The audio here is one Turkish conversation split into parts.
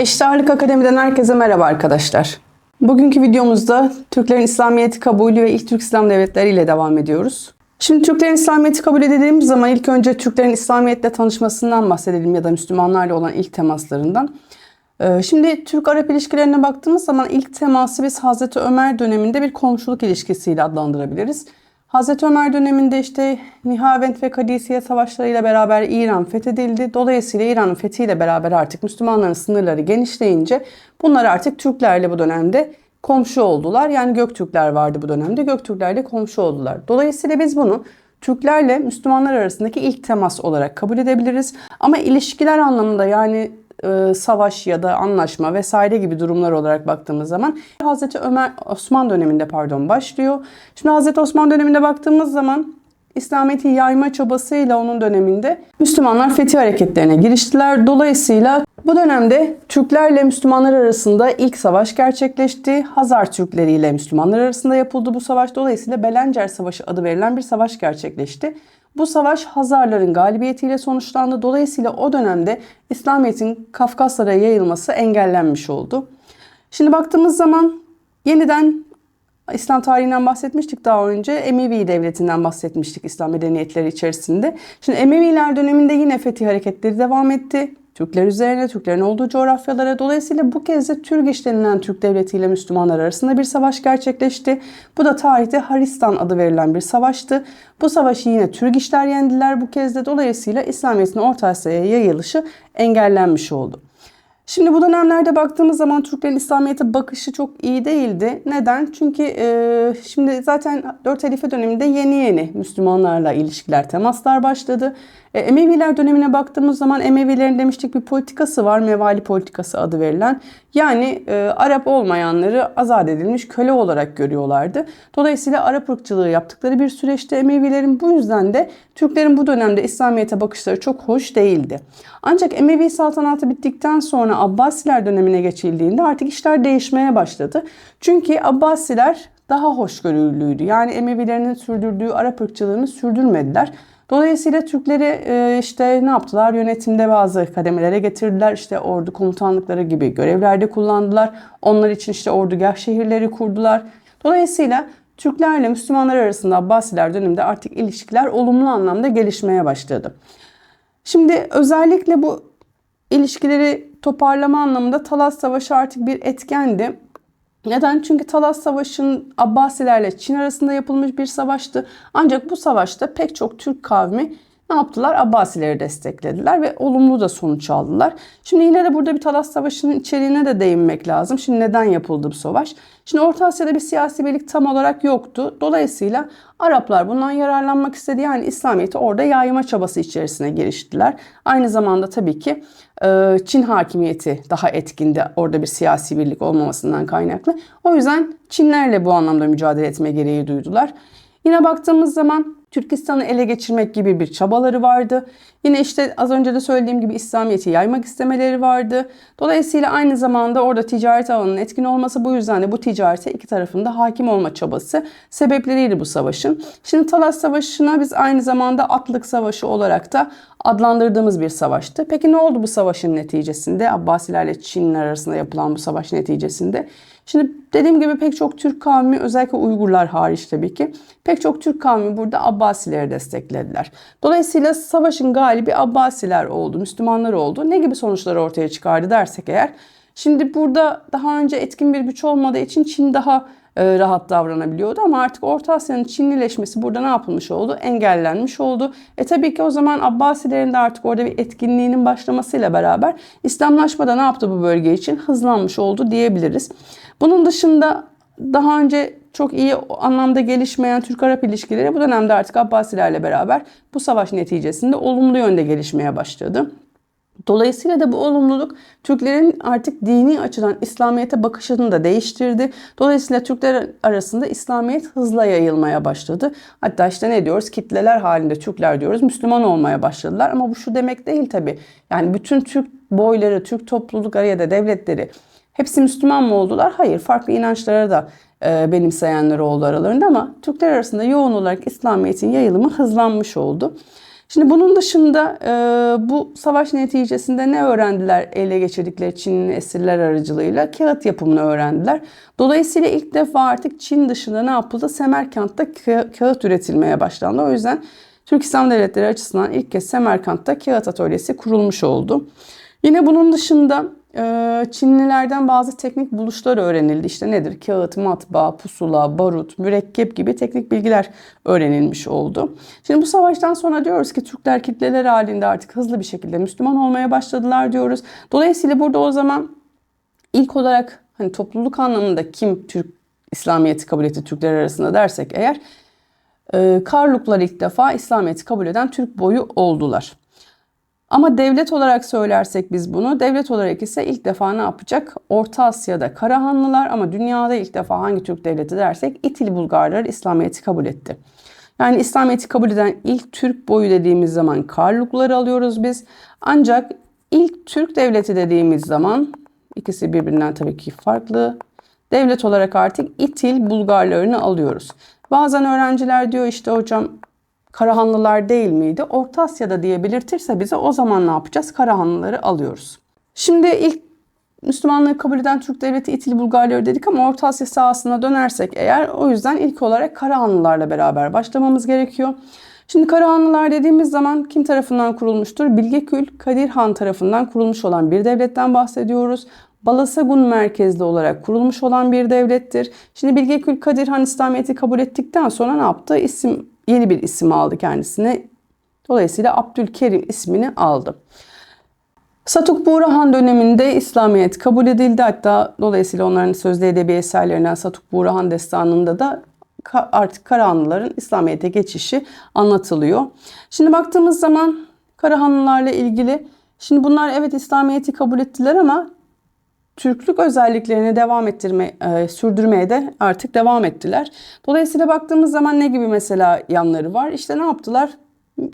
Eşit Ağırlık Akademi'den herkese merhaba arkadaşlar. Bugünkü videomuzda Türklerin İslamiyet'i kabulü ve ilk Türk İslam devletleri ile devam ediyoruz. Şimdi Türklerin İslamiyet'i kabul dediğimiz zaman ilk önce Türklerin İslamiyet'le tanışmasından bahsedelim ya da Müslümanlarla olan ilk temaslarından. Ee, Şimdi Türk-Arap ilişkilerine baktığımız zaman ilk teması biz Hazreti Ömer döneminde bir komşuluk ilişkisiyle adlandırabiliriz. Hazreti Ömer döneminde işte Nihavent ve Kadisiye savaşlarıyla beraber İran fethedildi. Dolayısıyla İran'ın fethiyle beraber artık Müslümanların sınırları genişleyince bunlar artık Türklerle bu dönemde komşu oldular. Yani Göktürkler vardı bu dönemde. Göktürklerle komşu oldular. Dolayısıyla biz bunu Türklerle Müslümanlar arasındaki ilk temas olarak kabul edebiliriz. Ama ilişkiler anlamında yani e, savaş ya da anlaşma vesaire gibi durumlar olarak baktığımız zaman Hazreti Ömer Osman döneminde pardon başlıyor. Şimdi Hazreti Osman döneminde baktığımız zaman İslamiyet'i yayma çabasıyla onun döneminde Müslümanlar fetih hareketlerine giriştiler. Dolayısıyla bu dönemde Türklerle Müslümanlar arasında ilk savaş gerçekleşti. Hazar Türkleri ile Müslümanlar arasında yapıldı bu savaş. Dolayısıyla Belencer Savaşı adı verilen bir savaş gerçekleşti. Bu savaş Hazarların galibiyetiyle sonuçlandı. Dolayısıyla o dönemde İslamiyet'in Kafkaslara yayılması engellenmiş oldu. Şimdi baktığımız zaman yeniden İslam tarihinden bahsetmiştik daha önce. Emevi devletinden bahsetmiştik İslam medeniyetleri içerisinde. Şimdi Emeviler döneminde yine fetih hareketleri devam etti. Türkler üzerine, Türklerin olduğu coğrafyalara. Dolayısıyla bu kez de Türgiş denilen Türk devleti ile Müslümanlar arasında bir savaş gerçekleşti. Bu da tarihte Haristan adı verilen bir savaştı. Bu savaşı yine Türgişler yendiler bu kez de. Dolayısıyla İslamiyet'in Orta Asya'ya yayılışı engellenmiş oldu. Şimdi bu dönemlerde baktığımız zaman Türklerin İslamiyet'e bakışı çok iyi değildi. Neden? Çünkü e, şimdi zaten 4 Halife döneminde yeni yeni Müslümanlarla ilişkiler, temaslar başladı. E, Emeviler dönemine baktığımız zaman Emevilerin demiştik bir politikası var. Mevali politikası adı verilen. Yani e, Arap olmayanları azat edilmiş köle olarak görüyorlardı. Dolayısıyla Arap ırkçılığı yaptıkları bir süreçte Emevilerin bu yüzden de Türklerin bu dönemde İslamiyet'e bakışları çok hoş değildi. Ancak Emevi saltanatı bittikten sonra Abbasiler dönemine geçildiğinde artık işler değişmeye başladı. Çünkü Abbasiler daha hoşgörülüydü. Yani Emevilerin sürdürdüğü Arap ırkçılığını sürdürmediler. Dolayısıyla Türkleri e, işte ne yaptılar? Yönetimde bazı kademelere getirdiler. İşte ordu komutanlıkları gibi görevlerde kullandılar. Onlar için işte ordugah şehirleri kurdular. Dolayısıyla Türklerle Müslümanlar arasında Abbasiler döneminde artık ilişkiler olumlu anlamda gelişmeye başladı. Şimdi özellikle bu ilişkileri toparlama anlamında Talas Savaşı artık bir etkendi. Neden? Çünkü Talas Savaşı'nın Abbasilerle Çin arasında yapılmış bir savaştı. Ancak bu savaşta pek çok Türk kavmi ne yaptılar? Abbasileri desteklediler ve olumlu da sonuç aldılar. Şimdi yine de burada bir Talas Savaşı'nın içeriğine de değinmek lazım. Şimdi neden yapıldı bu savaş? Şimdi Orta Asya'da bir siyasi birlik tam olarak yoktu. Dolayısıyla Araplar bundan yararlanmak istedi. Yani İslamiyet'i orada yayma çabası içerisine giriştiler. Aynı zamanda tabii ki Çin hakimiyeti daha etkindi orada bir siyasi birlik olmamasından kaynaklı. O yüzden Çinlerle bu anlamda mücadele etme gereği duydular. Yine baktığımız zaman Türkistan'ı ele geçirmek gibi bir çabaları vardı. Yine işte az önce de söylediğim gibi İslamiyet'i yaymak istemeleri vardı. Dolayısıyla aynı zamanda orada ticaret alanının etkin olması bu yüzden de bu ticarete iki tarafında hakim olma çabası sebepleriydi bu savaşın. Şimdi Talas Savaşı'na biz aynı zamanda Atlık Savaşı olarak da adlandırdığımız bir savaştı. Peki ne oldu bu savaşın neticesinde? Abbasilerle Çinliler arasında yapılan bu savaş neticesinde? Şimdi dediğim gibi pek çok Türk kavmi özellikle Uygurlar hariç tabii ki pek çok Türk kavmi burada Abbasileri desteklediler. Dolayısıyla savaşın galibi Abbasiler oldu, Müslümanlar oldu. Ne gibi sonuçlar ortaya çıkardı dersek eğer. Şimdi burada daha önce etkin bir güç olmadığı için Çin daha e, rahat davranabiliyordu ama artık Orta Asya'nın Çinlileşmesi burada ne yapılmış oldu? Engellenmiş oldu. E tabii ki o zaman Abbasilerin de artık orada bir etkinliğinin başlamasıyla beraber İslamlaşma da ne yaptı bu bölge için? Hızlanmış oldu diyebiliriz. Bunun dışında daha önce çok iyi anlamda gelişmeyen Türk-Arap ilişkileri bu dönemde artık Abbasilerle beraber bu savaş neticesinde olumlu yönde gelişmeye başladı. Dolayısıyla da bu olumluluk Türklerin artık dini açıdan İslamiyet'e bakışını da değiştirdi. Dolayısıyla Türkler arasında İslamiyet hızla yayılmaya başladı. Hatta işte ne diyoruz? Kitleler halinde Türkler diyoruz. Müslüman olmaya başladılar. Ama bu şu demek değil tabii. Yani bütün Türk boyları, Türk toplulukları ya da devletleri hepsi Müslüman mı oldular? Hayır. Farklı inançlara da e, benimseyenler oldu aralarında ama Türkler arasında yoğun olarak İslamiyet'in yayılımı hızlanmış oldu. Şimdi bunun dışında e, bu savaş neticesinde ne öğrendiler ele geçirdikleri Çin'in esirler aracılığıyla? Kağıt yapımını öğrendiler. Dolayısıyla ilk defa artık Çin dışında ne yapıldı? Semerkant'ta ka- kağıt üretilmeye başlandı. O yüzden Türk İslam Devletleri açısından ilk kez Semerkant'ta kağıt atölyesi kurulmuş oldu. Yine bunun dışında Çinlilerden bazı teknik buluşlar öğrenildi. İşte nedir? Kağıt, matbaa, pusula, barut, mürekkep gibi teknik bilgiler öğrenilmiş oldu. Şimdi bu savaştan sonra diyoruz ki Türkler kitleler halinde artık hızlı bir şekilde Müslüman olmaya başladılar diyoruz. Dolayısıyla burada o zaman ilk olarak hani topluluk anlamında kim Türk İslamiyet'i kabul etti Türkler arasında dersek eğer e, Karluklar ilk defa İslamiyet'i kabul eden Türk boyu oldular. Ama devlet olarak söylersek biz bunu, devlet olarak ise ilk defa ne yapacak? Orta Asya'da Karahanlılar ama dünyada ilk defa hangi Türk devleti dersek İtil Bulgarlar İslamiyet'i kabul etti. Yani İslamiyet'i kabul eden ilk Türk boyu dediğimiz zaman Karlukları alıyoruz biz. Ancak ilk Türk devleti dediğimiz zaman ikisi birbirinden tabii ki farklı. Devlet olarak artık İtil Bulgarlarını alıyoruz. Bazen öğrenciler diyor işte hocam Karahanlılar değil miydi? Orta Asya'da diye belirtirse bize o zaman ne yapacağız? Karahanlıları alıyoruz. Şimdi ilk Müslümanlığı kabul eden Türk Devleti İtili Bulgarları dedik ama Orta Asya sahasına dönersek eğer o yüzden ilk olarak Karahanlılarla beraber başlamamız gerekiyor. Şimdi Karahanlılar dediğimiz zaman kim tarafından kurulmuştur? Bilgekül Kadir Han tarafından kurulmuş olan bir devletten bahsediyoruz. Balasagun merkezli olarak kurulmuş olan bir devlettir. Şimdi Bilgekül Kadir Han İslamiyet'i kabul ettikten sonra ne yaptı? İsim yeni bir isim aldı kendisine. Dolayısıyla Abdülkerim ismini aldı. Satuk Buğrahan döneminde İslamiyet kabul edildi. Hatta dolayısıyla onların sözlü edebi eserlerinden Satuk Buğrahan destanında da artık Karahanlıların İslamiyet'e geçişi anlatılıyor. Şimdi baktığımız zaman Karahanlılarla ilgili şimdi bunlar evet İslamiyet'i kabul ettiler ama Türklük özelliklerini devam ettirme, e, sürdürmeye de artık devam ettiler. Dolayısıyla baktığımız zaman ne gibi mesela yanları var? İşte ne yaptılar?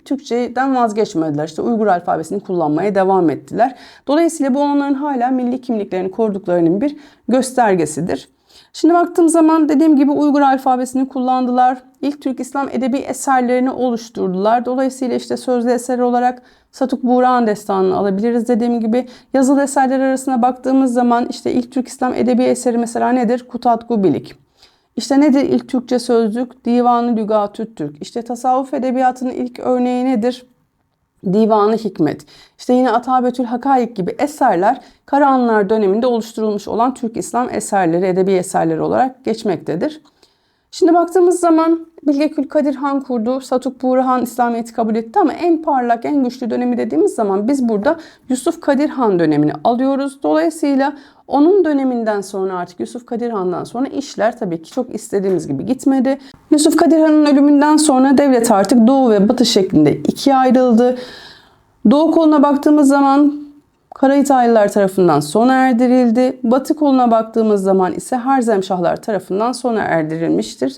Türkçeden vazgeçmediler. İşte Uygur alfabesini kullanmaya devam ettiler. Dolayısıyla bu onların hala milli kimliklerini koruduklarının bir göstergesidir. Şimdi baktığım zaman dediğim gibi Uygur alfabesini kullandılar. İlk Türk İslam edebi eserlerini oluşturdular. Dolayısıyla işte sözlü eser olarak Satuk Buğra'nın destanını alabiliriz dediğim gibi. Yazılı eserler arasına baktığımız zaman işte ilk Türk İslam edebi eseri mesela nedir? Kutatku Bilik. İşte nedir ilk Türkçe sözlük? Divanı Lügatü Türk. İşte tasavvuf edebiyatının ilk örneği nedir? Divanı Hikmet. İşte yine Atabetül Hakayık gibi eserler Karahanlılar döneminde oluşturulmuş olan Türk İslam eserleri, edebi eserleri olarak geçmektedir. Şimdi baktığımız zaman Bilgekül Kadir Han kurdu, Satuk Buğra İslamiyet'i kabul etti ama en parlak, en güçlü dönemi dediğimiz zaman biz burada Yusuf Kadir Han dönemini alıyoruz. Dolayısıyla onun döneminden sonra artık Yusuf Kadir Han'dan sonra işler tabii ki çok istediğimiz gibi gitmedi. Yusuf Kadir Han'ın ölümünden sonra devlet artık doğu ve batı şeklinde ikiye ayrıldı. Doğu koluna baktığımız zaman Karahitaylılar tarafından sona erdirildi. Batı koluna baktığımız zaman ise Harzemşahlar tarafından sona erdirilmiştir.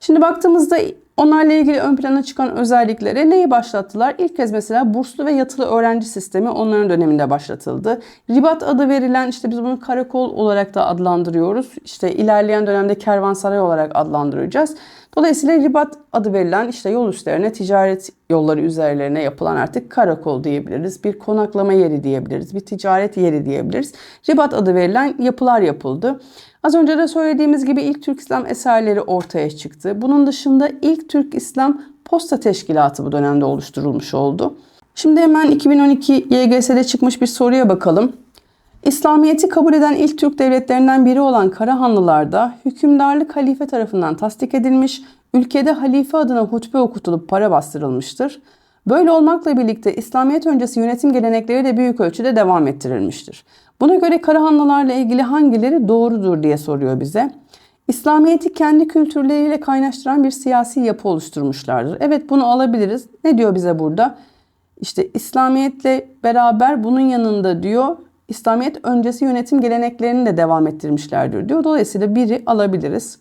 Şimdi baktığımızda onlarla ilgili ön plana çıkan özelliklere neyi başlattılar? İlk kez mesela burslu ve yatılı öğrenci sistemi onların döneminde başlatıldı. Ribat adı verilen işte biz bunu karakol olarak da adlandırıyoruz. İşte ilerleyen dönemde kervansaray olarak adlandıracağız. Dolayısıyla ribat adı verilen işte yol üstlerine, ticaret yolları üzerlerine yapılan artık karakol diyebiliriz. Bir konaklama yeri diyebiliriz. Bir ticaret yeri diyebiliriz. Ribat adı verilen yapılar yapıldı. Az önce de söylediğimiz gibi ilk Türk İslam eserleri ortaya çıktı. Bunun dışında ilk Türk İslam Posta Teşkilatı bu dönemde oluşturulmuş oldu. Şimdi hemen 2012 YGS'de çıkmış bir soruya bakalım. İslamiyet'i kabul eden ilk Türk devletlerinden biri olan Karahanlılar'da hükümdarlık halife tarafından tasdik edilmiş, ülkede halife adına hutbe okutulup para bastırılmıştır. Böyle olmakla birlikte İslamiyet öncesi yönetim gelenekleri de büyük ölçüde devam ettirilmiştir. Buna göre Karahanlılarla ilgili hangileri doğrudur diye soruyor bize. İslamiyet'i kendi kültürleriyle kaynaştıran bir siyasi yapı oluşturmuşlardır. Evet bunu alabiliriz. Ne diyor bize burada? İşte İslamiyetle beraber bunun yanında diyor İslamiyet öncesi yönetim geleneklerini de devam ettirmişlerdir diyor. Dolayısıyla biri alabiliriz.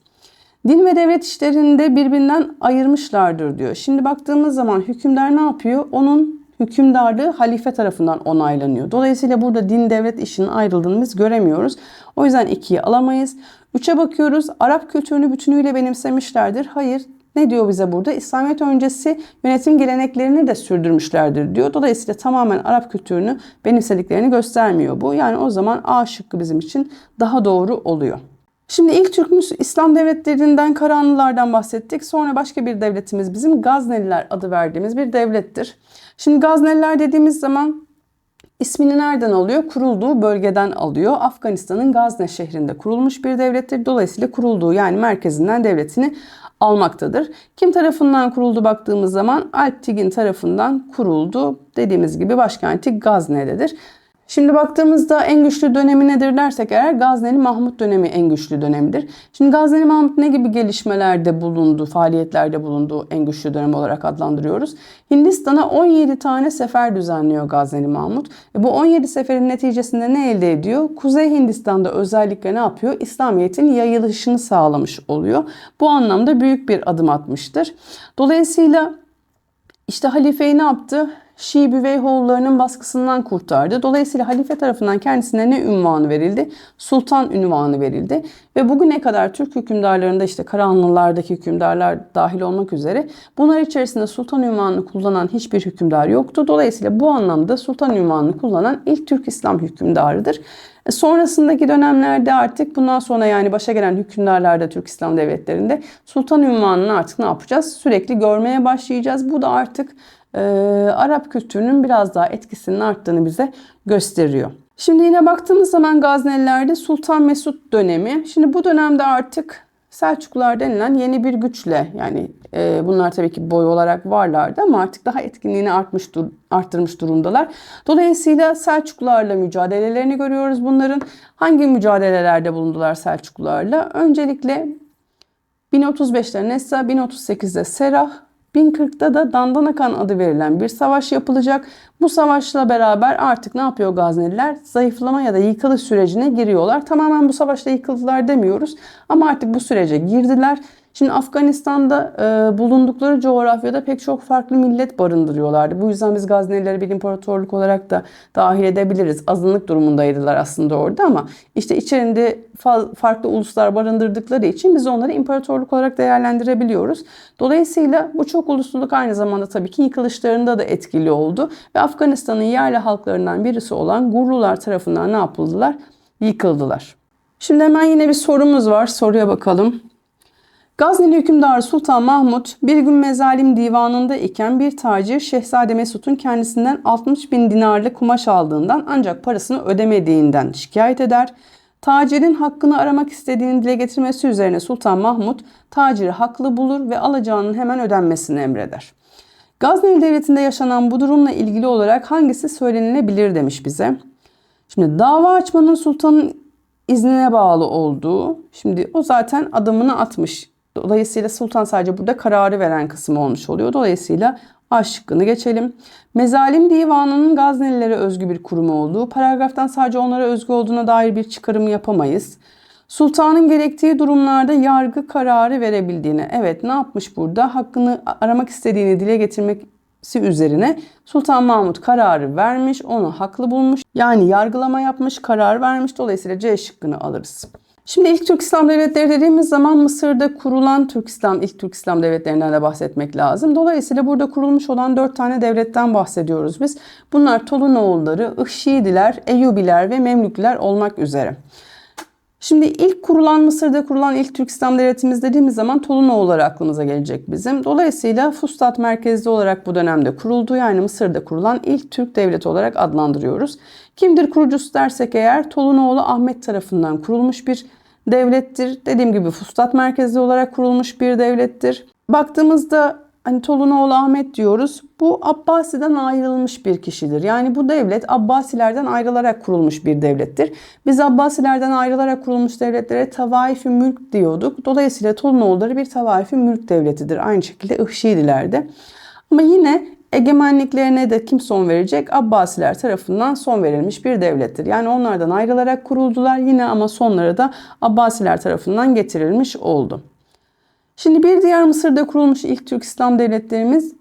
Din ve devlet işlerinde birbirinden ayırmışlardır diyor. Şimdi baktığımız zaman hükümdar ne yapıyor? Onun hükümdarlığı halife tarafından onaylanıyor. Dolayısıyla burada din devlet işinin ayrıldığını biz göremiyoruz. O yüzden ikiyi alamayız. Üçe bakıyoruz. Arap kültürünü bütünüyle benimsemişlerdir. Hayır. ne diyor bize burada? İslamiyet öncesi yönetim geleneklerini de sürdürmüşlerdir diyor. Dolayısıyla tamamen Arap kültürünü benimsediklerini göstermiyor bu. Yani o zaman A şıkkı bizim için daha doğru oluyor. Şimdi ilk Türk İslam devletlerinden Karahanlılardan bahsettik. Sonra başka bir devletimiz bizim Gazneliler adı verdiğimiz bir devlettir. Şimdi Gazneliler dediğimiz zaman ismini nereden alıyor? Kurulduğu bölgeden alıyor. Afganistan'ın Gazne şehrinde kurulmuş bir devlettir. Dolayısıyla kurulduğu yani merkezinden devletini almaktadır. Kim tarafından kuruldu baktığımız zaman Alptigin tarafından kuruldu. Dediğimiz gibi başkenti Gazne'dedir. Şimdi baktığımızda en güçlü dönemi nedir dersek eğer Gazneli Mahmut dönemi en güçlü dönemidir. Şimdi Gazneli Mahmut ne gibi gelişmelerde bulundu, faaliyetlerde bulunduğu en güçlü dönem olarak adlandırıyoruz. Hindistan'a 17 tane sefer düzenliyor Gazneli Mahmut. Ve bu 17 seferin neticesinde ne elde ediyor? Kuzey Hindistan'da özellikle ne yapıyor? İslamiyet'in yayılışını sağlamış oluyor. Bu anlamda büyük bir adım atmıştır. Dolayısıyla işte halifeyi ne yaptı? Şii Büveyhoğullarının baskısından kurtardı. Dolayısıyla halife tarafından kendisine ne ünvanı verildi? Sultan ünvanı verildi. Ve bugüne kadar Türk hükümdarlarında işte Karahanlılardaki hükümdarlar dahil olmak üzere bunlar içerisinde sultan ünvanını kullanan hiçbir hükümdar yoktu. Dolayısıyla bu anlamda sultan ünvanını kullanan ilk Türk İslam hükümdarıdır. E, Sonrasındaki dönemlerde artık bundan sonra yani başa gelen hükümdarlarda Türk İslam devletlerinde sultan ünvanını artık ne yapacağız? Sürekli görmeye başlayacağız. Bu da artık e, Arap kültürünün biraz daha etkisinin arttığını bize gösteriyor. Şimdi yine baktığımız zaman Gaznelilerde Sultan Mesut dönemi. Şimdi bu dönemde artık Selçuklular denilen yeni bir güçle yani e, bunlar tabii ki boy olarak varlardı ama artık daha etkinliğini artmış dur, arttırmış durumdalar. Dolayısıyla Selçuklularla mücadelelerini görüyoruz bunların. Hangi mücadelelerde bulundular Selçuklularla? Öncelikle 1035'te Nessa, 1038'de Serah, 1040'da da Dandanakan adı verilen bir savaş yapılacak. Bu savaşla beraber artık ne yapıyor Gazneliler? Zayıflama ya da yıkılış sürecine giriyorlar. Tamamen bu savaşta yıkıldılar demiyoruz ama artık bu sürece girdiler. Şimdi Afganistan'da e, bulundukları coğrafyada pek çok farklı millet barındırıyorlardı. Bu yüzden biz Gaznelileri bir imparatorluk olarak da dahil edebiliriz. Azınlık durumundaydılar aslında orada ama işte içerisinde fa- farklı uluslar barındırdıkları için biz onları imparatorluk olarak değerlendirebiliyoruz. Dolayısıyla bu çok ulusluluk aynı zamanda tabii ki yıkılışlarında da etkili oldu ve Afganistan'ın yerli halklarından birisi olan Gurlular tarafından ne yapıldılar? Yıkıldılar. Şimdi hemen yine bir sorumuz var. Soruya bakalım. Gazneli hükümdarı Sultan Mahmut bir gün mezalim divanında iken bir tacir Şehzade Mesut'un kendisinden 60 bin dinarlık kumaş aldığından ancak parasını ödemediğinden şikayet eder. Tacirin hakkını aramak istediğini dile getirmesi üzerine Sultan Mahmut taciri haklı bulur ve alacağının hemen ödenmesini emreder. Gazneli Devleti'nde yaşanan bu durumla ilgili olarak hangisi söylenilebilir demiş bize. Şimdi dava açmanın sultanın iznine bağlı olduğu. Şimdi o zaten adımını atmış. Dolayısıyla sultan sadece burada kararı veren kısım olmuş oluyor. Dolayısıyla A şıkkını geçelim. Mezalim Divanı'nın Gaznelilere özgü bir kurumu olduğu, paragraftan sadece onlara özgü olduğuna dair bir çıkarım yapamayız. Sultanın gerektiği durumlarda yargı kararı verebildiğini. Evet ne yapmış burada? Hakkını aramak istediğini dile getirmesi üzerine Sultan Mahmut kararı vermiş, onu haklı bulmuş. Yani yargılama yapmış, karar vermiş. Dolayısıyla C şıkkını alırız. Şimdi ilk Türk İslam devletleri dediğimiz zaman Mısır'da kurulan Türk İslam, ilk Türk İslam devletlerinden de bahsetmek lazım. Dolayısıyla burada kurulmuş olan dört tane devletten bahsediyoruz biz. Bunlar Tolunoğulları, Ihşidiler, Eyyubiler ve Memlükler olmak üzere. Şimdi ilk kurulan Mısır'da kurulan ilk Türk İslam devletimiz dediğimiz zaman Tolunoğulları aklımıza gelecek bizim. Dolayısıyla Fustat merkezli olarak bu dönemde kuruldu. Yani Mısır'da kurulan ilk Türk devleti olarak adlandırıyoruz. Kimdir kurucusu dersek eğer Tolunoğlu Ahmet tarafından kurulmuş bir devlettir. Dediğim gibi Fustat merkezli olarak kurulmuş bir devlettir. Baktığımızda hani Tolunoğlu Ahmet diyoruz. Bu Abbasi'den ayrılmış bir kişidir. Yani bu devlet Abbasilerden ayrılarak kurulmuş bir devlettir. Biz Abbasilerden ayrılarak kurulmuş devletlere tavaifi mülk diyorduk. Dolayısıyla Tolunoğulları bir tavaifi mülk devletidir. Aynı şekilde Ihşidiler de. Ama yine egemenliklerine de kim son verecek? Abbasiler tarafından son verilmiş bir devlettir. Yani onlardan ayrılarak kuruldular yine ama sonları da Abbasiler tarafından getirilmiş oldu. Şimdi bir diğer Mısır'da kurulmuş ilk Türk İslam devletlerimiz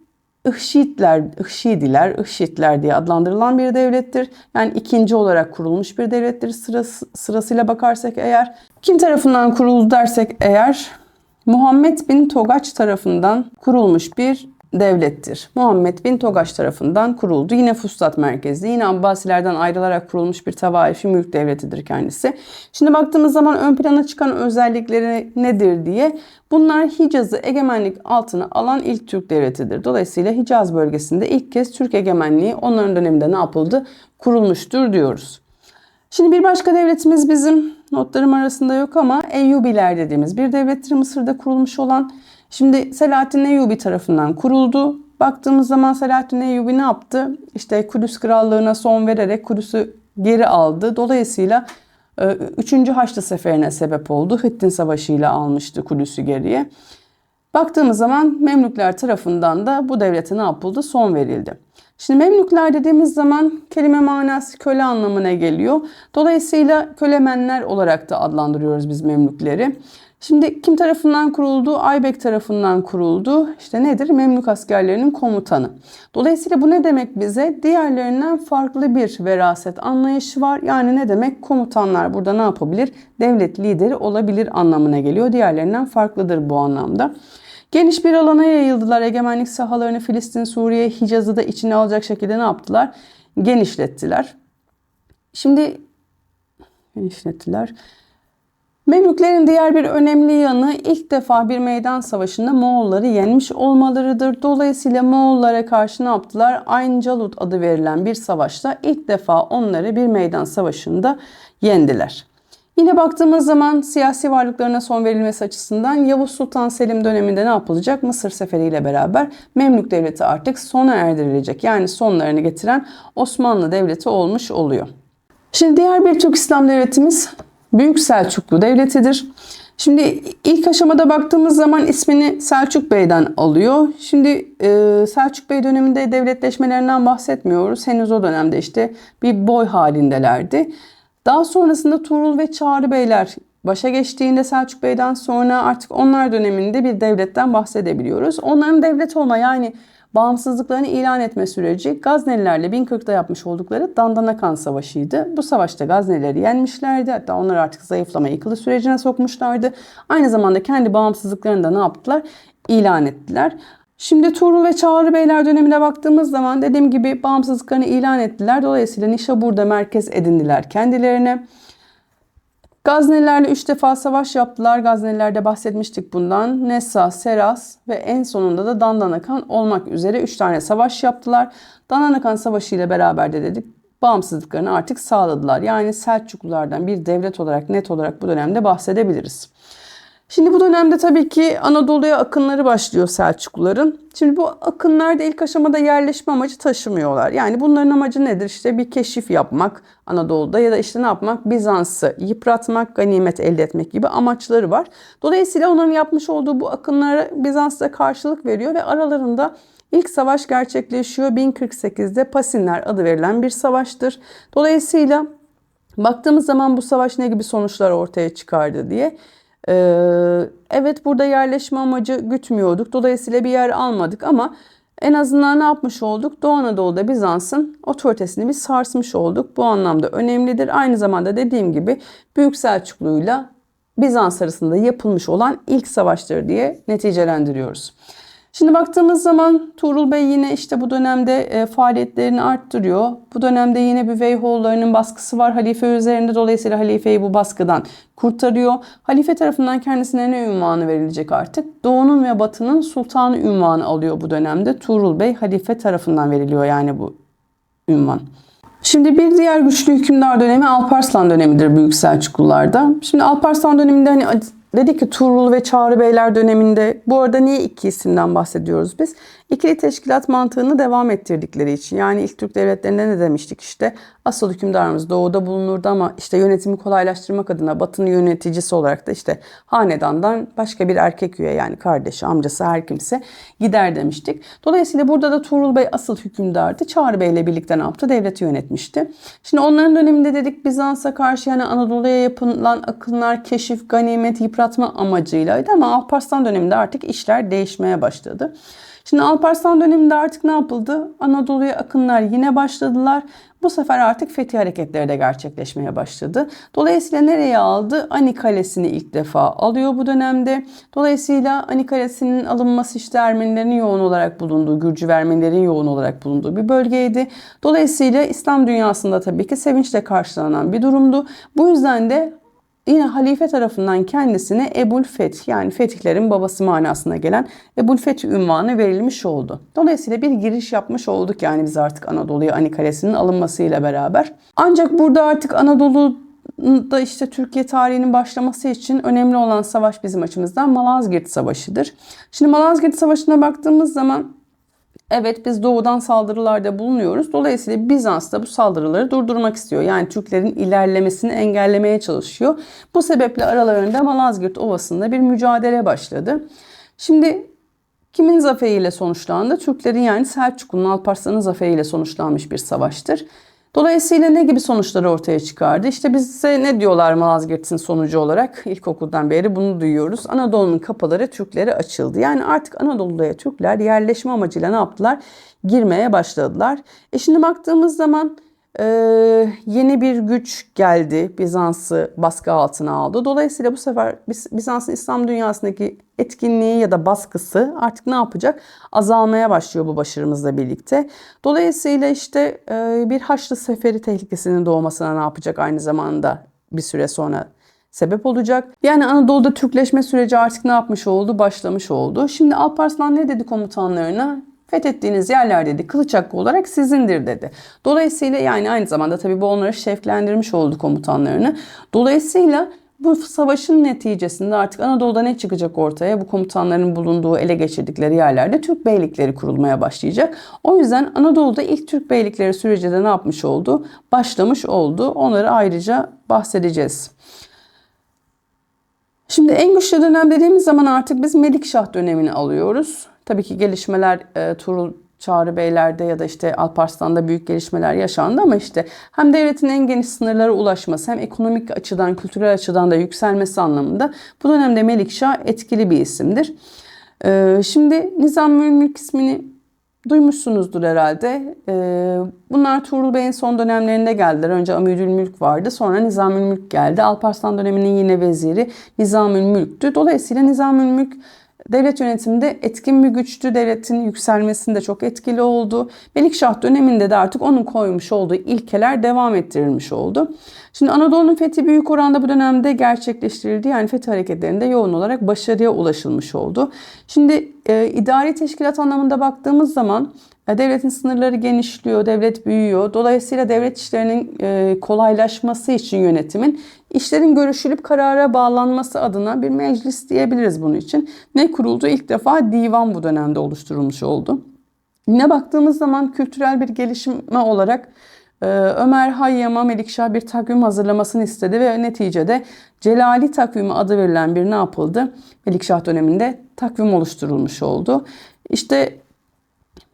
Ihşitler, Ihşidiler, Ihşitler diye adlandırılan bir devlettir. Yani ikinci olarak kurulmuş bir devlettir sırası, sırasıyla bakarsak eğer. Kim tarafından kuruldu dersek eğer Muhammed bin Togaç tarafından kurulmuş bir devlettir. Muhammed bin Togaç tarafından kuruldu. Yine Fustat merkezli, yine Abbasilerden ayrılarak kurulmuş bir tavaifi mülk devletidir kendisi. Şimdi baktığımız zaman ön plana çıkan özellikleri nedir diye bunlar Hicaz'ı egemenlik altına alan ilk Türk devletidir. Dolayısıyla Hicaz bölgesinde ilk kez Türk egemenliği onların döneminde ne yapıldı? Kurulmuştur diyoruz. Şimdi bir başka devletimiz bizim notlarım arasında yok ama Eyyubiler dediğimiz bir devlettir Mısır'da kurulmuş olan. Şimdi Selahattin Eyyubi tarafından kuruldu. Baktığımız zaman Selahattin Eyyubi ne yaptı? İşte Kudüs Krallığı'na son vererek Kudüs'ü geri aldı. Dolayısıyla 3. Haçlı Seferi'ne sebep oldu. Hittin Savaşı ile almıştı Kudüs'ü geriye. Baktığımız zaman Memlükler tarafından da bu devlete ne yapıldı? Son verildi. Şimdi Memlükler dediğimiz zaman kelime manası köle anlamına geliyor. Dolayısıyla kölemenler olarak da adlandırıyoruz biz Memlükleri. Şimdi kim tarafından kuruldu? Aybek tarafından kuruldu. İşte nedir? Memlük askerlerinin komutanı. Dolayısıyla bu ne demek bize? Diğerlerinden farklı bir veraset anlayışı var. Yani ne demek? Komutanlar burada ne yapabilir? Devlet lideri olabilir anlamına geliyor. Diğerlerinden farklıdır bu anlamda. Geniş bir alana yayıldılar. Egemenlik sahalarını Filistin, Suriye, Hicaz'ı da içine alacak şekilde ne yaptılar? Genişlettiler. Şimdi genişlettiler. Memlüklerin diğer bir önemli yanı ilk defa bir meydan savaşında Moğolları yenmiş olmalarıdır. Dolayısıyla Moğollara karşı ne yaptılar? Ayn Calut adı verilen bir savaşta ilk defa onları bir meydan savaşında yendiler. Yine baktığımız zaman siyasi varlıklarına son verilmesi açısından Yavuz Sultan Selim döneminde ne yapılacak? Mısır Seferi ile beraber Memlük Devleti artık sona erdirilecek. Yani sonlarını getiren Osmanlı Devleti olmuş oluyor. Şimdi diğer bir Türk İslam devletimiz Büyük Selçuklu Devleti'dir. Şimdi ilk aşamada baktığımız zaman ismini Selçuk Bey'den alıyor. Şimdi e, Selçuk Bey döneminde devletleşmelerinden bahsetmiyoruz. Henüz o dönemde işte bir boy halindelerdi. Daha sonrasında Tuğrul ve Çağrı Beyler başa geçtiğinde Selçuk Bey'den sonra artık onlar döneminde bir devletten bahsedebiliyoruz. Onların devlet olma yani bağımsızlıklarını ilan etme süreci Gaznelilerle 1040'da yapmış oldukları Dandanakan Savaşı'ydı. Bu savaşta Gaznelileri yenmişlerdi. Hatta onları artık zayıflama yıkılı sürecine sokmuşlardı. Aynı zamanda kendi bağımsızlıklarını da ne yaptılar? İlan ettiler. Şimdi Tuğrul ve Çağrı Beyler dönemine baktığımız zaman dediğim gibi bağımsızlıklarını ilan ettiler. Dolayısıyla Nişabur'da merkez edindiler kendilerine. Gaznelilerle 3 defa savaş yaptılar. Gaznelilerde bahsetmiştik bundan. Nessa, Seras ve en sonunda da Dandanakan olmak üzere 3 tane savaş yaptılar. Dandanakan Savaşı ile beraber de dedik bağımsızlıklarını artık sağladılar. Yani Selçuklulardan bir devlet olarak net olarak bu dönemde bahsedebiliriz. Şimdi bu dönemde tabii ki Anadolu'ya akınları başlıyor Selçukluların. Şimdi bu akınlar da ilk aşamada yerleşme amacı taşımıyorlar. Yani bunların amacı nedir? İşte bir keşif yapmak Anadolu'da ya da işte ne yapmak? Bizans'ı yıpratmak, ganimet elde etmek gibi amaçları var. Dolayısıyla onların yapmış olduğu bu akınlara Bizans da karşılık veriyor ve aralarında ilk savaş gerçekleşiyor. 1048'de Pasinler adı verilen bir savaştır. Dolayısıyla baktığımız zaman bu savaş ne gibi sonuçlar ortaya çıkardı diye evet burada yerleşme amacı gütmüyorduk. Dolayısıyla bir yer almadık ama en azından ne yapmış olduk? Doğu Anadolu'da Bizans'ın otoritesini bir sarsmış olduk. Bu anlamda önemlidir. Aynı zamanda dediğim gibi Büyük Selçuklu'yla Bizans arasında yapılmış olan ilk savaştır diye neticelendiriyoruz. Şimdi baktığımız zaman Tuğrul Bey yine işte bu dönemde e, faaliyetlerini arttırıyor. Bu dönemde yine Büveyhoğullarının baskısı var halife üzerinde. Dolayısıyla halifeyi bu baskıdan kurtarıyor. Halife tarafından kendisine ne ünvanı verilecek artık? Doğu'nun ve Batı'nın sultanı ünvanı alıyor bu dönemde. Tuğrul Bey halife tarafından veriliyor yani bu ünvan. Şimdi bir diğer güçlü hükümdar dönemi Alparslan dönemidir Büyük Selçuklularda. Şimdi Alparslan döneminde hani Dedi ki Tuğrul ve Çağrı Beyler döneminde bu arada niye iki isimden bahsediyoruz biz? İkili teşkilat mantığını devam ettirdikleri için. Yani ilk Türk devletlerinde ne demiştik işte asıl hükümdarımız doğuda bulunurdu ama işte yönetimi kolaylaştırmak adına batının yöneticisi olarak da işte hanedandan başka bir erkek üye yani kardeşi, amcası her kimse gider demiştik. Dolayısıyla burada da Tuğrul Bey asıl hükümdardı. Çağrı Bey ile birlikte ne yaptı? Devleti yönetmişti. Şimdi onların döneminde dedik Bizans'a karşı yani Anadolu'ya yapılan akınlar, keşif, ganimet, yıpratma amacıylaydı ama Alparslan döneminde artık işler değişmeye başladı. Şimdi Alparslan döneminde artık ne yapıldı? Anadolu'ya akınlar yine başladılar. Bu sefer artık fethi hareketleri de gerçekleşmeye başladı. Dolayısıyla nereye aldı? Ani Kalesi'ni ilk defa alıyor bu dönemde. Dolayısıyla Ani Kalesi'nin alınması işte Ermenilerin yoğun olarak bulunduğu, Gürcü Ermenilerin yoğun olarak bulunduğu bir bölgeydi. Dolayısıyla İslam dünyasında tabii ki sevinçle karşılanan bir durumdu. Bu yüzden de Yine halife tarafından kendisine Ebul Feth yani fetihlerin babası manasına gelen Ebul Feth ünvanı verilmiş oldu. Dolayısıyla bir giriş yapmış olduk yani biz artık Anadolu'ya Ani Kalesi'nin alınmasıyla beraber. Ancak burada artık Anadolu'da işte Türkiye tarihinin başlaması için önemli olan savaş bizim açımızdan Malazgirt Savaşı'dır. Şimdi Malazgirt Savaşı'na baktığımız zaman Evet biz doğudan saldırılarda bulunuyoruz. Dolayısıyla Bizans da bu saldırıları durdurmak istiyor. Yani Türklerin ilerlemesini engellemeye çalışıyor. Bu sebeple aralarında Malazgirt Ovası'nda bir mücadele başladı. Şimdi kimin zaferiyle sonuçlandı? Türklerin yani Selçuklu'nun Alparslan'ın zaferiyle sonuçlanmış bir savaştır. Dolayısıyla ne gibi sonuçlar ortaya çıkardı? İşte bize ne diyorlar Malazgirt'in sonucu olarak? İlkokuldan beri bunu duyuyoruz. Anadolu'nun kapıları Türklere açıldı. Yani artık Anadolu'ya Türkler yerleşme amacıyla ne yaptılar? Girmeye başladılar. E şimdi baktığımız zaman e, yeni bir güç geldi. Bizans'ı baskı altına aldı. Dolayısıyla bu sefer Bizans'ın İslam dünyasındaki etkinliği ya da baskısı artık ne yapacak? Azalmaya başlıyor bu başarımızla birlikte. Dolayısıyla işte e, bir Haçlı Seferi tehlikesinin doğmasına ne yapacak aynı zamanda bir süre sonra sebep olacak. Yani Anadolu'da Türkleşme süreci artık ne yapmış oldu? Başlamış oldu. Şimdi Alparslan ne dedi komutanlarına? Fethettiğiniz yerler dedi kılıç hakkı olarak sizindir dedi. Dolayısıyla yani aynı zamanda tabii bu onları şevklendirmiş oldu komutanlarını. Dolayısıyla bu savaşın neticesinde artık Anadolu'da ne çıkacak ortaya? Bu komutanların bulunduğu, ele geçirdikleri yerlerde Türk beylikleri kurulmaya başlayacak. O yüzden Anadolu'da ilk Türk beylikleri süreci de ne yapmış oldu? Başlamış oldu. Onları ayrıca bahsedeceğiz. Şimdi en güçlü dönem dediğimiz zaman artık biz Melikşah dönemini alıyoruz. Tabii ki gelişmeler e, Tuğrul Çağrı Beyler'de ya da işte Alparslan'da büyük gelişmeler yaşandı ama işte hem devletin en geniş sınırlara ulaşması hem ekonomik açıdan, kültürel açıdan da yükselmesi anlamında bu dönemde Melikşah etkili bir isimdir. Ee, şimdi Nizam Mülk ismini duymuşsunuzdur herhalde. Ee, bunlar Tuğrul Bey'in son dönemlerinde geldiler. Önce Amidül Mülk vardı sonra Nizamül Mülk geldi. Alparslan döneminin yine veziri Nizamül Mülk'tü. Dolayısıyla Nizamül Mülk Devlet yönetiminde etkin bir güçtü. Devletin yükselmesinde çok etkili oldu. Melikşah döneminde de artık onun koymuş olduğu ilkeler devam ettirilmiş oldu. Şimdi Anadolu'nun fethi büyük oranda bu dönemde gerçekleştirildi. Yani fethi hareketlerinde yoğun olarak başarıya ulaşılmış oldu. Şimdi e, idari teşkilat anlamında baktığımız zaman devletin sınırları genişliyor, devlet büyüyor. Dolayısıyla devlet işlerinin e, kolaylaşması için yönetimin işlerin görüşülüp karara bağlanması adına bir meclis diyebiliriz bunun için. Ne kuruldu? İlk defa divan bu dönemde oluşturulmuş oldu. Yine baktığımız zaman kültürel bir gelişme olarak e, Ömer Hayyam'a Melikşah bir takvim hazırlamasını istedi ve neticede Celali takvimi adı verilen bir ne yapıldı? Melikşah döneminde takvim oluşturulmuş oldu. İşte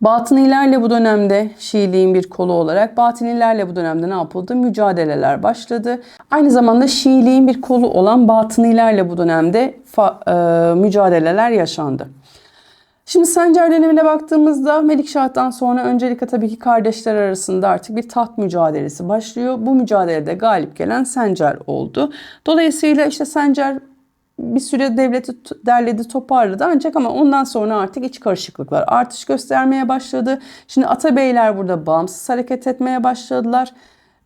Batınilerle bu dönemde Şiiliğin bir kolu olarak Batınilerle bu dönemde ne yapıldı? Mücadeleler başladı. Aynı zamanda Şiiliğin bir kolu olan Batınilerle bu dönemde e, mücadeleler yaşandı. Şimdi Sencer dönemine baktığımızda Melikşah'tan sonra öncelikle tabii ki kardeşler arasında artık bir taht mücadelesi başlıyor. Bu mücadelede galip gelen Sencer oldu. Dolayısıyla işte Sencer bir süre devleti derledi toparladı ancak ama ondan sonra artık iç karışıklıklar artış göstermeye başladı. Şimdi Atabeyler burada bağımsız hareket etmeye başladılar.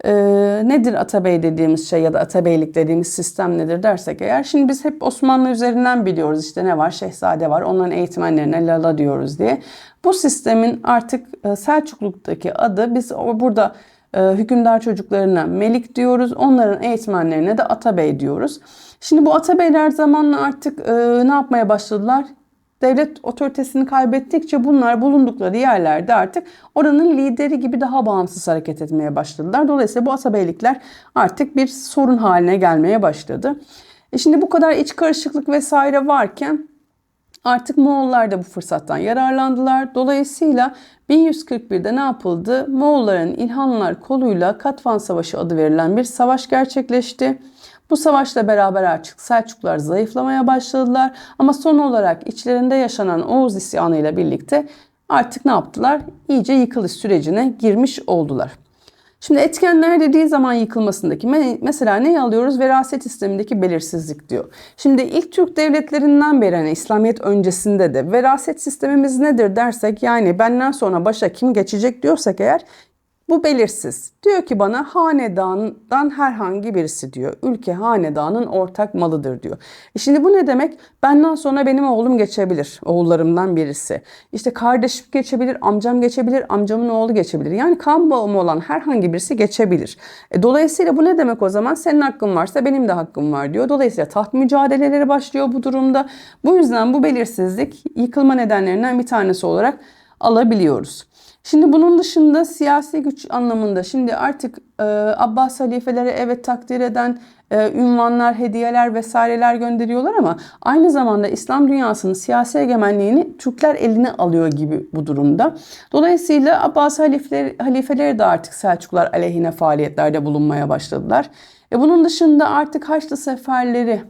Ee, nedir Atabey dediğimiz şey ya da Atabeylik dediğimiz sistem nedir dersek eğer. Şimdi biz hep Osmanlı üzerinden biliyoruz işte ne var Şehzade var onların eğitmenlerine Lala diyoruz diye. Bu sistemin artık e, Selçukluk'taki adı biz burada hükümdar çocuklarına Melik diyoruz. Onların eğitmenlerine de Atabey diyoruz. Şimdi bu atabeyler zamanla artık e, ne yapmaya başladılar? Devlet otoritesini kaybettikçe bunlar bulundukları yerlerde artık oranın lideri gibi daha bağımsız hareket etmeye başladılar. Dolayısıyla bu atabeylikler artık bir sorun haline gelmeye başladı. E şimdi bu kadar iç karışıklık vesaire varken artık Moğollar da bu fırsattan yararlandılar. Dolayısıyla 1141'de ne yapıldı? Moğolların İlhanlar koluyla Katvan Savaşı adı verilen bir savaş gerçekleşti. Bu savaşla beraber artık Selçuklular zayıflamaya başladılar ama son olarak içlerinde yaşanan Oğuz isyanıyla birlikte artık ne yaptılar? İyice yıkılış sürecine girmiş oldular. Şimdi etkenler dediği zaman yıkılmasındaki me- mesela neyi alıyoruz? Veraset sistemindeki belirsizlik diyor. Şimdi ilk Türk devletlerinden beri hani İslamiyet öncesinde de veraset sistemimiz nedir dersek yani benden sonra başa kim geçecek diyorsak eğer bu belirsiz. Diyor ki bana hanedandan herhangi birisi diyor. Ülke hanedanın ortak malıdır diyor. E şimdi bu ne demek? Benden sonra benim oğlum geçebilir. Oğullarımdan birisi. İşte kardeşim geçebilir, amcam geçebilir, amcamın oğlu geçebilir. Yani kan bağımı olan herhangi birisi geçebilir. E dolayısıyla bu ne demek o zaman? Senin hakkın varsa benim de hakkım var diyor. Dolayısıyla taht mücadeleleri başlıyor bu durumda. Bu yüzden bu belirsizlik yıkılma nedenlerinden bir tanesi olarak alabiliyoruz. Şimdi bunun dışında siyasi güç anlamında şimdi artık e, Abbas halifeleri evet takdir eden e, ünvanlar, hediyeler vesaireler gönderiyorlar ama aynı zamanda İslam dünyasının siyasi egemenliğini Türkler eline alıyor gibi bu durumda. Dolayısıyla Abbas halifeleri, halifeleri de artık Selçuklular aleyhine faaliyetlerde bulunmaya başladılar. E, bunun dışında artık Haçlı seferleri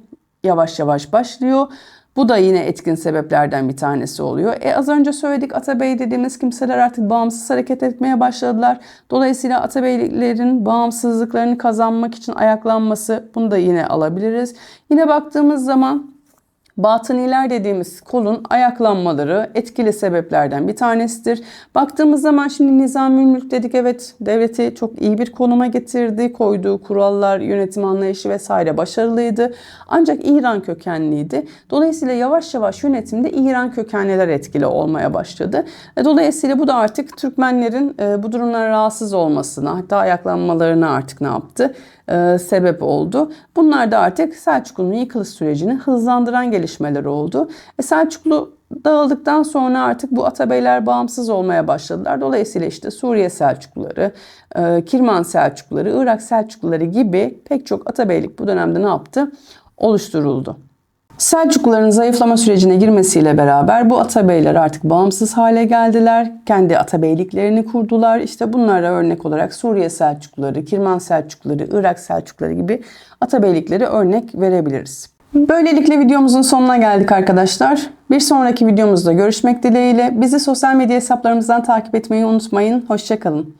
yavaş yavaş başlıyor. Bu da yine etkin sebeplerden bir tanesi oluyor. E az önce söyledik Atabey dediğimiz kimseler artık bağımsız hareket etmeye başladılar. Dolayısıyla Atabeylerin bağımsızlıklarını kazanmak için ayaklanması bunu da yine alabiliriz. Yine baktığımız zaman Batıniler dediğimiz kolun ayaklanmaları etkili sebeplerden bir tanesidir. Baktığımız zaman şimdi Nizami Mülk dedik evet devleti çok iyi bir konuma getirdi. Koyduğu kurallar, yönetim anlayışı vesaire başarılıydı. Ancak İran kökenliydi. Dolayısıyla yavaş yavaş yönetimde İran kökenliler etkili olmaya başladı. E, Dolayısıyla bu da artık Türkmenlerin e, bu durumdan rahatsız olmasına hatta ayaklanmalarına artık ne yaptı? E, sebep oldu. Bunlar da artık Selçuklu'nun yıkılış sürecini hızlandıran gelişmeler oldu. E, Selçuklu dağıldıktan sonra artık bu Atabeyler bağımsız olmaya başladılar. Dolayısıyla işte Suriye Selçukluları, e, Kirman Selçukluları, Irak Selçukluları gibi pek çok Atabeylik bu dönemde ne yaptı? Oluşturuldu. Selçukluların zayıflama sürecine girmesiyle beraber bu atabeyler artık bağımsız hale geldiler. Kendi atabeyliklerini kurdular. İşte bunlara örnek olarak Suriye Selçukluları, Kirman Selçukluları, Irak Selçukluları gibi atabeylikleri örnek verebiliriz. Böylelikle videomuzun sonuna geldik arkadaşlar. Bir sonraki videomuzda görüşmek dileğiyle. Bizi sosyal medya hesaplarımızdan takip etmeyi unutmayın. Hoşçakalın.